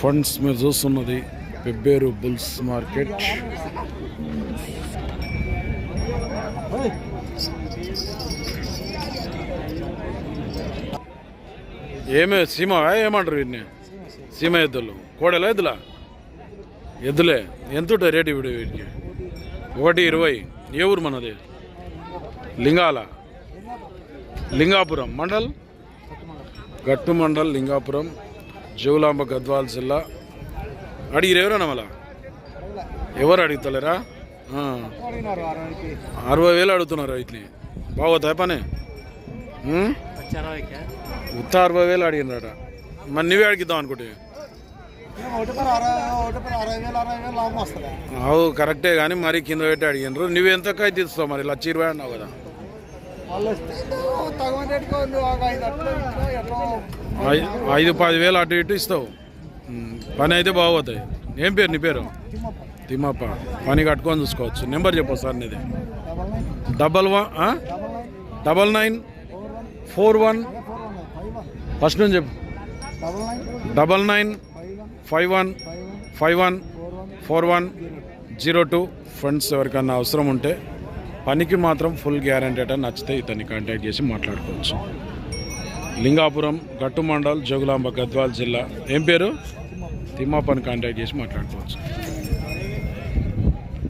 Funds మీరు చూస్తున్నది Pebbair bulls market. ఏమే సీమ ఏమంటారు వీటిని? సీమ ఎద్దులు. కోడెలా ఎద్దులా? ఎద్దులే. ఎంత రేటు ఇప్పుడు వీటికి? ఒకటి ఇరవై. ఏ ఊరు మనది? లింగాల. లింగాపురం మండల్? గట్టు మండల్ లింగాపురం. జోగులాంబ గద్వాల్ జిల్లా. అడిగిరు ఎవరన్నా మళ్ళా? ఎవరు అడుగుతలేరా? అరవై వేలు అడుగుతున్నారు వీటిని బాగోతాయి పని? ఉత్త అరవై వేలు అడిగినరా మరి నువ్వే అడిగిద్దాం అనుకుంటే. అవు కరెక్టే కానీ మరి కింద పెట్టి అడిగినారు. నువ్వు ఎంత అయితే ఇస్తావు మరి? లక్ష ఇరవై అన్నావు కదా. ఐదు ఐదు పది వేలు అటు ఇటు ఇస్తావు. పని అయితే బాగోతాయి ఏం పేరు నీ పేరు? తిమ్మప్ప. పని కట్టుకొని చూసుకోవచ్చు. నెంబర్ చెప్పు సార్ నీది. Double one double nine four one. First నుంచి చెప్పు. Double nine five one five one four one zero two. Friends ఎవరికన్నా అవసరం ఉంటే పనికి మాత్రం ఫుల్ గ్యారంటీ అట. నచ్చితే ఇతన్ని కాంటాక్ట్ చేసి మాట్లాడుకోవచ్చు. లింగాపురం గట్టు మండల్ జోగులాంబ గద్వాల్ జిల్లా. ఏం పేరు? తిమ్మాపని కాంటాక్ట్ చేసి మాట్లాడుకోవచ్చు.